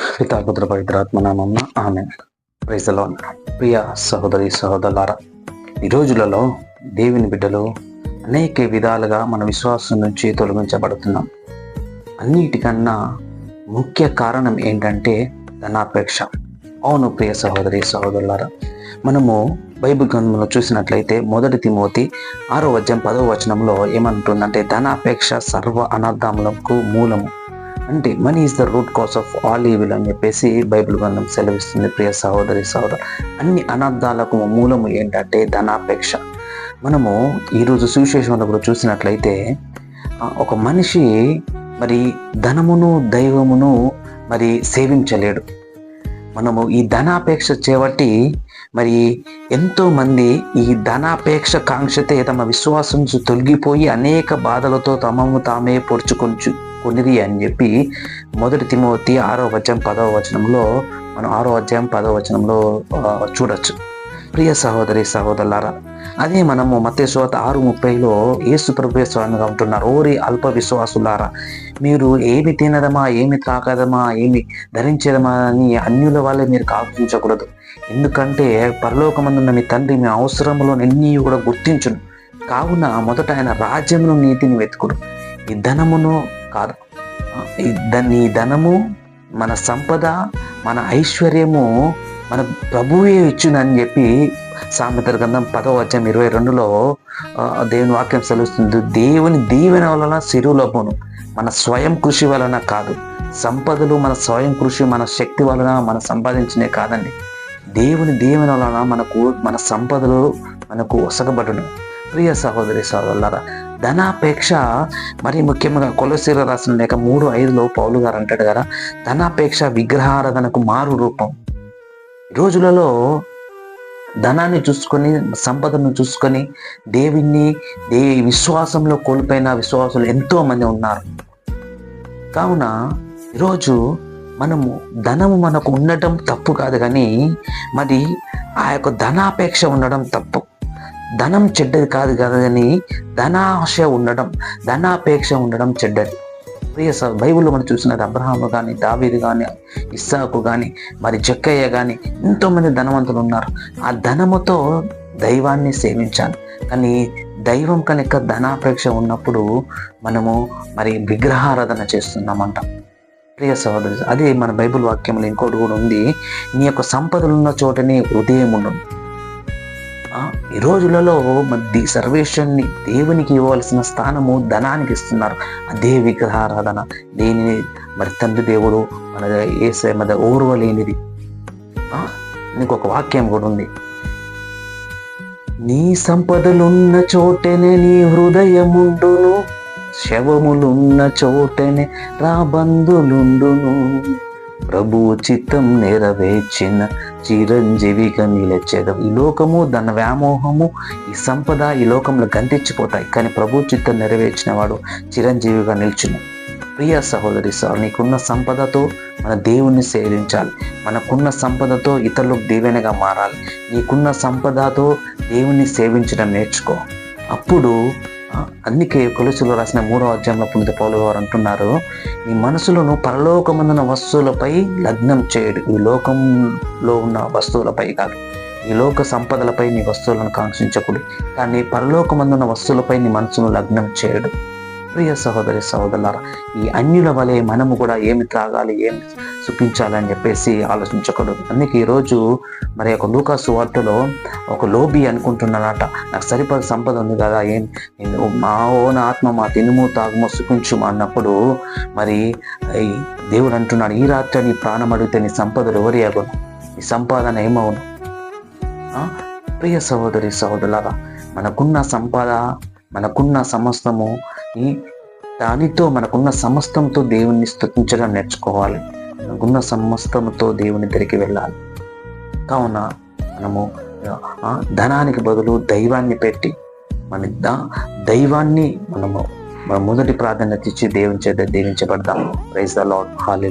పితాపుత్ర పవిత్రాత్మ ఆమె ప్రైజలో ప్రియ సహోదరి సహోదరులారా ఈ రోజులలో దేవుని బిడ్డలు అనేక విధాలుగా మన విశ్వాసం నుంచి తొలగించబడుతున్నాం అన్నిటికన్నా ముఖ్య కారణం ఏంటంటే ధనాపేక్ష. అవును ప్రియ సహోదరి సహోదరులారా మనము బైబిల్ గ్రంథంలో చూసినట్లయితే మొదటి తిమోతి ఆరో అధ్యాయం పదవ వచనంలో ఏమంటుందంటే ధనాపేక్ష సర్వ అనర్థములకు మూలము. అంటే money is the root cause of all evil అని చెప్పేసి బైబిల్ గ్రంథం సెలవిస్తుంది. ప్రియ సహోదరి సహోదరు అన్ని అనర్థాలకు మూలము ఏంటంటే ధనాపేక్ష. మనము ఈరోజు సువిశేషంలో కూడా చూసినట్లయితే ఒక మనిషి మరి ధనమును దైవమును మరి సేవించలేడు. మనము ఈ ధనాపేక్ష చేపట్టి మరి ఎంతోమంది ఈ ధనాపేక్ష కాంక్షతే తమ విశ్వాసం తొలగిపోయి అనేక బాధలతో తమము తామే పొడుచుకొంచు. కొనిది అని చెప్పి మొదటి తిమోతి ఆరో అధ్యాయం పదవ వచనంలో మనం ఆరో అధ్యాయం పదవ వచనంలో చూడొచ్చు. ప్రియ సహోదరి సహోదరులారా అదే మనము మతేశ్వత ఆరు ముప్పైలో ఏసు ప్రభు స్వామిగా ఉంటున్నారు. ఓరి అల్ప విశ్వాసులారా మీరు ఏమి తినదమా ఏమి త్రాకదమా ఏమి ధరించదమా అని అన్యుల వాళ్ళే మీరు కాపించకూడదు ఎందుకంటే పరలోకమందున్న మీ తండ్రి మీ అవసరములో ఎన్ని కూడా గుర్తించును. కావున మొదట ఆయన రాజ్యమును నీతిని వెతుకుడు ఈ ధనమును కాదు. దాన్ని ఈ ధనము మన సంపద మన ఐశ్వర్యము మన ప్రభువే ఇచ్చునని చెప్పి సామెతల గ్రంథం పదవ అధ్యాయం ఇరవై రెండులో దేవుని వాక్యం సెలవుస్తుంది. దేవుని దీవెన వలన సిరులభును మన స్వయం కృషి వలన కాదు. సంపదలు మన స్వయం కృషి మన శక్తి వలన మనం సంపాదించినే కాదండి. దేవుని దీవెన వలన మనకు మన సంపదలు మనకు ఒసగబడును. ప్రియ సహోదరి సహోదరులారా ధనాపేక్ష మరి ముఖ్యంగా కొలసీర రాసిన లేక మూడు ఐదులో పౌలు గారు అంటాడు కదా ధనాపేక్ష విగ్రహారాధనకు మారు రూపం. రోజులలో ధనాన్ని చూసుకొని సంపదను చూసుకొని దేవుణ్ణి దే విశ్వాసంలో కోల్పోయిన విశ్వాసులు ఎంతోమంది ఉన్నారు. కావున ఈరోజు మనము ధనము మనకు ఉండటం తప్పు కాదు కానీ మరి ఆ యొక్క ధనాపేక్ష ఉండడం తప్పు. ధనం చెడ్డది కాదు కదా ధనాశ ఉండడం ధనాపేక్ష ఉండడం చెడ్డది. ప్రియ బైబిల్లో మనం చూసినది అబ్రహాము కానీ దావీదు కానీ ఇస్సాకు కానీ మరి జక్కయ్య కానీ ఎంతోమంది ధనవంతులు ఉన్నారు. ఆ ధనముతో దైవాన్ని సేవించాలి. కానీ దైవం కనుక ధనాపేక్ష ఉన్నప్పుడు మనము మరి విగ్రహారాధన చేస్తున్నామంట. ప్రియ సహోదరు అదే మన బైబిల్ వాక్యంలో ఇంకోటి కూడా ఉంది. నీ యొక్క సంపదలున్న చోటనే హృదయం ఉండదు ఈ రోజులలో మరి ది సర్వేశ్వరుని దేవునికి ఇవ్వవలసిన స్థానము ధనానికి ఇస్తున్నారు. అదే విగ్రహారాధన. దేనిని? మరి తండ్రి దేవుడు మన ఏసే మన ఓర్వలేనిది ఆ, నీకు ఒక వాక్యం కూడా ఉంది. నీ సంపదలున్న చోటనే నీ హృదయముండును శవములున్న చోటనే రాబందులుండును. ప్రభు చిత్తం నెరవేర్చిన చిరంజీవిగా నిలచేదం ఈ లోకము దాని వ్యామోహము ఈ సంపద ఈ లోకంలో గంతించిపోతాయి. కానీ ప్రభు చిత్తం నెరవేర్చిన వాడు చిరంజీవిగా నిల్చును. ప్రియ సహోదరి సార్ నీకున్న సంపదతో మన దేవుణ్ణి సేవించాలి. మనకున్న సంపదతో ఇతరులకు దీవెనగా మారాలి. నీకున్న సంపదతో దేవుణ్ణి సేవించడం నేర్చుకో. అప్పుడు అందుకే కొలుసులో రాసిన మూడో అధ్యాయంలో పుణిత పౌలు గారు అంటున్నారు నీ మనసులను పరలోకమందున వస్తువులపై లగ్నం చేయడు. ఈ లోకంలో ఉన్న వస్తువులపై కాదు. ఈ లోక సంపదలపై నీ వస్తువులను కాంక్షించకూడదు. కానీ పరలోకమందున్న వస్తువులపై నీ మనసును లగ్నం చేయడు. ప్రియ సహోదరి సహోదరులారా ఈ అన్యుల వలె మనము కూడా ఏమి త్రాగాలి ఏమి చూపించాలని చెప్పేసి ఆలోచించకూడదు. అందుకే ఈరోజు మరి ఒక లూకాసు వార్తలో ఒక లోబి అనుకుంటున్నాడట నాకు సరిపడ సంపద ఉంది కదా ఏం? మా ఓన ఆత్మ మా తినుము తాగుము సుఖించుము అన్నప్పుడు మరి ఈ దేవుడు అంటున్నాడు ఈ రాత్రి నీ ప్రాణం అడిగితే నీ సంపదలు ఎవరి అగును? నీ సంపాదన ఏమవును? ప్రియ సహోదరి సహోదరులారా మనకున్న సంపద మనకున్న సమస్తము ఈ దానితో మనకున్న సమస్తంతో దేవుణ్ణి స్థుతించడం నేర్చుకోవాలి. మనకున్న సమస్తంతో దేవుని దగ్గరికి వెళ్ళాలి. కావున మనము ఆ, ధనానికి బదులు దైవాన్ని పెట్టి మన దైవాన్ని మనము మన మొదటి ప్రాధాన్యత ఇచ్చి దేవుని చేత దీవించబడదాం ప్రైజ్ ద లాడ్ హాలి